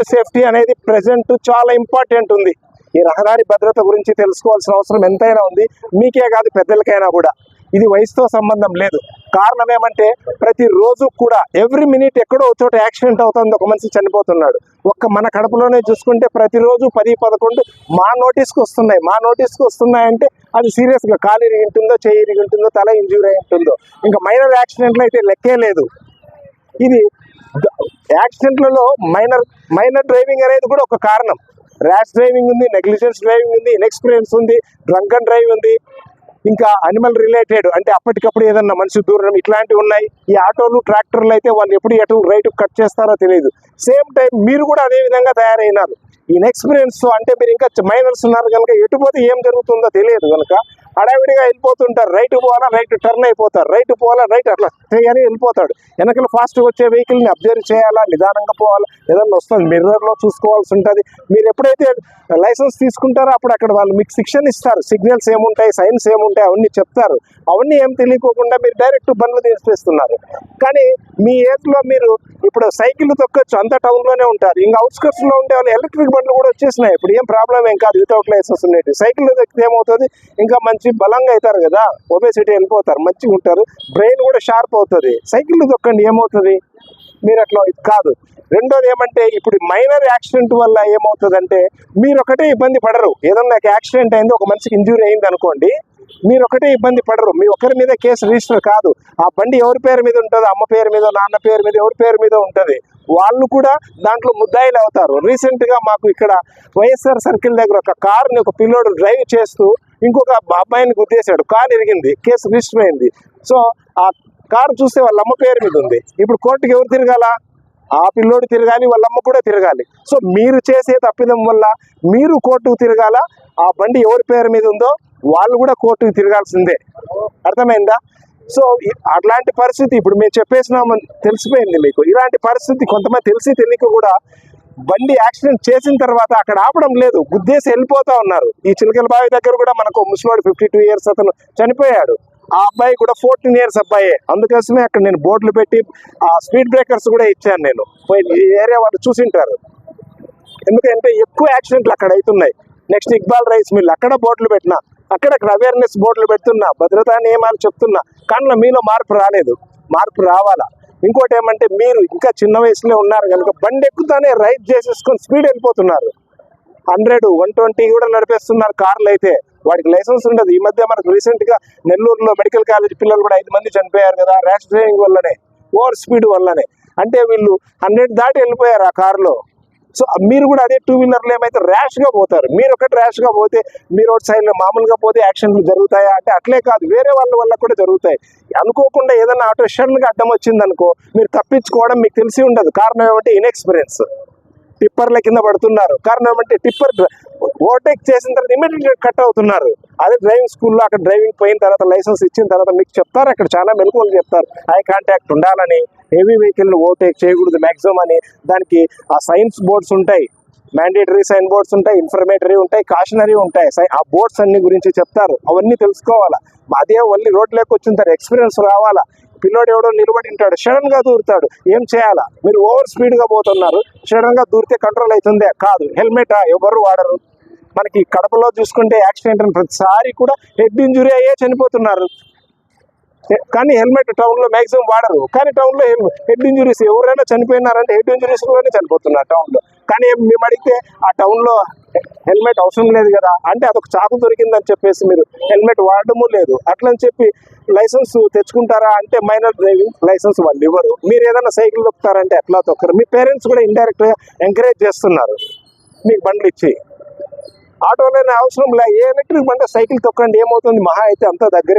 Road safety అనేది present చాలా important ఉంది. ఈ రహదారి భద్రత గురించి తెలుసుకోవాల్సిన అవసరం ఎంతైనా ఉంది. మీకే కాదు పెద్దలకైనా కూడా. ఇది వయసుతో సంబంధం లేదు. కారణం ఏమంటే ప్రతి రోజు కూడా ఎవ్రీ మినిట్ ఎక్కడో చోట యాక్సిడెంట్ అవుతుంది ఒక మనిషి చనిపోతున్నాడు. ఒక్క మన కడపలోనే చూసుకుంటే ప్రతిరోజు పది పదకొండు మా నోటీస్కి వస్తున్నాయి. మా నోటీస్కి వస్తున్నాయంటే అది సీరియస్గా కాలు ఇరిగి ఉంటుందో చేయి ఇరిగి ఉంటుందో తల ఇంజూరీ అయి ఉంటుందో. ఇంకా మైనర్ యాక్సిడెంట్లు అయితే లెక్కే లేదు. ఇది యాక్సిడెంట్లలో మైనర్ మైనర్ డ్రైవింగ్ అనేది కూడా ఒక కారణం. ర్యాష్ డ్రైవింగ్ ఉంది నెగ్లిజెన్స్ డ్రైవింగ్ ఉంది ఇన్ఎక్స్పీరియన్స్ ఉంది డ్రంక్ అండ్ డ్రైవ్ ఉంది ఇంకా అనిమల్ రిలేటెడ్ అంటే అప్పటికప్పుడు ఏదన్నా మనిషి దూరం ఇట్లాంటివి ఉన్నాయి ఈ ఆటోలు ట్రాక్టర్లు అయితే వాళ్ళు ఎప్పుడు ఎటు రైట్ కట్ చేస్తారో తెలియదు. సేమ్ టైం మీరు కూడా అదే విధంగా తయారైనారు. ఇన్ఎక్స్పీరియన్స్ అంటే మీరు ఇంకా మైనర్స్ ఉన్నారు కనుక ఎటు పోతే ఏం జరుగుతుందో తెలియదు కనుక హడావిడిగా వెళ్ళిపోతుంటారు. రైట్ పోవాలా రైట్ టర్న్ అయిపోతారు. రైట్ పోవాలా రైట్ అట్లా చేయని వెళ్ళిపోతాడు. వెనకలు ఫాస్ట్గా వచ్చే వెహికల్ని అబ్జర్వ్ చేయాలా నిదానంగా పోవాలా ఏదన్నా వస్తుంది. మిర్రర్లో చూసుకోవాల్సి ఉంటుంది. మీరు ఎప్పుడైతే లైసెన్స్ తీసుకుంటారో అప్పుడు అక్కడ వాళ్ళు మీకు శిక్షణ ఇస్తారు. సిగ్నల్స్ ఏముంటాయి సైన్స్ ఏముంటాయి అవన్నీ చెప్తారు. అవన్నీ ఏం తెలియకోకుండా మీరు డైరెక్ట్ బండ్లు తీసేస్తున్నారు. కానీ మీ ఏజ్లో మీరు ఇప్పుడు సైకిల్ తొక్కొచ్చు. అంత టౌన్లోనే ఉంటారు. ఇంకా అవుట్స్కట్స్లో ఉండే వాళ్ళు ఎలక్ట్రిక్ బండ్లు కూడా వచ్చేసినాయి. ఇప్పుడు ఏం ప్రాబ్లం ఏం కాదు. వితౌట్ లైసెన్స్ ఉండేది సైకిల్ తొక్కితే ఏమవుతుంది? ఇంకా మంచి మంచి బలంగా అవుతారు కదా ఒబేసిటీ వెళ్ళిపోతారు మంచిగా ఉంటారు బ్రెయిన్ కూడా షార్ప్ అవుతుంది. సైకిల్ తొక్కండి ఏమవుతుంది? మీరు అట్లా ఇది కాదు. రెండోది ఏమంటే ఇప్పుడు మైనర్ యాక్సిడెంట్ వల్ల ఏమవుతుందంటే మీరు ఒకటే ఇబ్బంది పడరు. ఏదన్నా యాక్సిడెంట్ అయింది ఒక మనిషికి ఇంజూరీ అయింది అనుకోండి మీరు ఒకటే ఇబ్బంది పడరు. మీ ఒక్కరి మీద కేసు రిజిస్టర్ కాదు. ఆ బండి ఎవరి పేరు మీద ఉంటుంది? అమ్మ పేరు మీద నాన్న పేరు మీద ఎవరి పేరు మీద ఉంటుంది? వాళ్ళు కూడా దాంట్లో ముద్దాయిలు అవుతారు. రీసెంట్గా మాకు ఇక్కడ వైఎస్ఆర్ సర్కిల్ దగ్గర ఒక కార్ని ఒక పిల్లోడు డ్రైవ్ చేస్తూ ఇంకొక అబ్బాయిని గుద్దేశాడు. కార్ ఇరిగింది. కేసు రిజిస్టర్ అయింది. సో ఆ కారు చూస్తే వాళ్ళ అమ్మ పేరు మీద ఉంది. ఇప్పుడు కోర్టుకి ఎవరు తిరగాల? ఆ పిల్లోడు తిరగాలి వాళ్ళమ్మ కూడా తిరగాలి. సో మీరు చేసే తప్పిదం వల్ల మీరు కోర్టుకు తిరగాల ఆ బండి ఎవరి పేరు మీద ఉందో వాళ్ళు కూడా కోర్టుకు తిరగాల్సిందే. అర్థమైందా? సో అట్లాంటి పరిస్థితి ఇప్పుడు మేము చెప్పేసినామని తెలిసిపోయింది మీకు. ఇలాంటి పరిస్థితి కొంతమంది తెలిసి తెలియక కూడా బండి యాక్సిడెంట్ చేసిన తర్వాత అక్కడ ఆపడం లేదు. గుద్దేసి వెళ్ళిపోతా ఉన్నారు. ఈ చిలకల బావి దగ్గర కూడా మనకు ముసలివాడు ఫిఫ్టీ టూ ఇయర్స్ అతను చనిపోయాడు. ఆ అబ్బాయి కూడా ఫోర్టీన్ ఇయర్స్ అబ్బాయే. అందుకోసమే అక్కడ నేను బోర్డులు పెట్టి ఆ స్పీడ్ బ్రేకర్స్ కూడా ఇచ్చాను నేను. పోయి ఈ ఏరియా వాళ్ళు చూసింటారు. ఎందుకంటే ఎక్కువ యాక్సిడెంట్లు అక్కడ అవుతున్నాయి. నెక్స్ట్ ఇక్బాల్ రైస్ మిల్ అక్కడ బోర్డులు పెట్టినా. అక్కడక్కడ అవేర్నెస్ బోర్డులు పెడుతున్నా భద్రతా నియమాలు చెప్తున్నా. కానీ మీలో మార్పు రాలేదు. మార్పు రావాలా? ఇంకోటి ఏమంటే మీరు ఇంకా చిన్న వయసులో ఉన్నారు కనుక బండి ఎక్కుతానే రైడ్ చేసేసుకొని స్పీడ్ వెళ్ళిపోతున్నారు. హండ్రెడ్ వన్ ట్వంటీ కూడా నడిపేస్తున్నారు కార్లు అయితే. వాడికి లైసెన్స్ ఉండదు. ఈ మధ్య మనకు రీసెంట్గా నెల్లూరులో మెడికల్ కాలేజ్ పిల్లలు కూడా ఐదు మంది చనిపోయారు కదా ర్యాష్ డ్రైవింగ్ వల్లనే ఓవర్ స్పీడ్ వల్లనే. అంటే వీళ్ళు హండ్రెడ్ దాటి వెళ్ళిపోయారు ఆ కారులో. సో మీరు కూడా అదే టూ వీలర్లు ఏమైతే ర్యాష్గా పోతారు మీరు ఒకటి ర్యాష్గా పోతే మీరు రోడ్ సైడ్లో మామూలుగా పోతే యాక్షన్లు జరుగుతాయా? అంటే అట్లే కాదు వేరే వాళ్ళ వల్ల కూడా జరుగుతాయి. అనుకోకుండా ఏదైనా ఆటో సడన్ అడ్డం వచ్చింది అనుకో మీరు తప్పించుకోవడం మీకు తెలిసి ఉండదు. కారణం ఏమంటే ఇన్ఎక్స్పీరియన్స్ టిప్పర్ల కింద పడుతున్నారు. కారణం ఏమంటే టిప్పర్ ఓవర్టేక్ చేసిన తర్వాత ఇమీడియట్గా కట్ అవుతున్నారు. అదే డ్రైవింగ్ స్కూల్లో అక్కడ డ్రైవింగ్ పోయిన తర్వాత లైసెన్స్ ఇచ్చిన తర్వాత మీకు చెప్తారు. అక్కడ చాలా మెలకువలు చెప్తారు. ఐ కాంటాక్ట్ ఉండాలని హెవీ వెహికల్ ఓవర్టేక్ చేయకూడదు మ్యాక్సిమం అని. దానికి ఆ సైన్స్ బోర్డ్స్ ఉంటాయి. మ్యాండేటరీ సైన్ బోర్డ్స్ ఉంటాయి ఇన్ఫర్మేటరీ ఉంటాయి కాషనరీ ఉంటాయి. సై- ఆ బోర్డ్స్ అన్ని గురించి చెప్తారు. అవన్నీ తెలుసుకోవాలా? అదే ఓన్లీ రోడ్లోకి వచ్చిన తర్వాత ఎక్స్పీరియన్స్ రావాలా? పిల్లోడు ఎవడో నిలబడి ఉంటాడు. సడన్గా దూరుతాడు. ఏం చేయాలా? మీరు ఓవర్ స్పీడ్గా పోతున్నారు. సడన్గా దూరితే కంట్రోల్ అవుతుందే? కాదు. హెల్మెట్ ఎవరు వాడరు? మనకి కడపలో చూసుకుంటే యాక్సిడెంట్ అని ప్రతిసారి కూడా హెడ్ ఇంజురీ అయ్యే చనిపోతున్నారు. కానీ హెల్మెట్ టౌన్లో మ్యాక్సిమం వాడరు. కానీ టౌన్లో హెడ్ ఇంజురీస్ ఎవరైనా చనిపోయినారంటే హెడ్ ఇంజురీస్లోనే చనిపోతున్నారు టౌన్లో. కానీ మేము అడిగితే ఆ టౌన్లో హెల్మెట్ అవసరం లేదు కదా అంటే అదొక చాకు దొరికిందని చెప్పేసి మీరు హెల్మెట్ వాడడము లేదు. అట్లని చెప్పి లైసెన్స్ తెచ్చుకుంటారా అంటే మైనర్ డ్రైవింగ్ లైసెన్స్ వాళ్ళు ఇవ్వరు. మీరు ఏదైనా సైకిల్ తొక్కుతారంటే ఎట్లా తొక్కరు మీ పేరెంట్స్ కూడా ఇండైరెక్ట్గా ఎంకరేజ్ చేస్తున్నారు. మీకు బండ్లు ఇచ్చి. ఆటోలోనే అవసరం లే. ఏ ఎలక్ట్రిక్ బండి సైకిల్ తొక్కండి ఏమవుతుంది? మహా అయితే అంత దగ్గర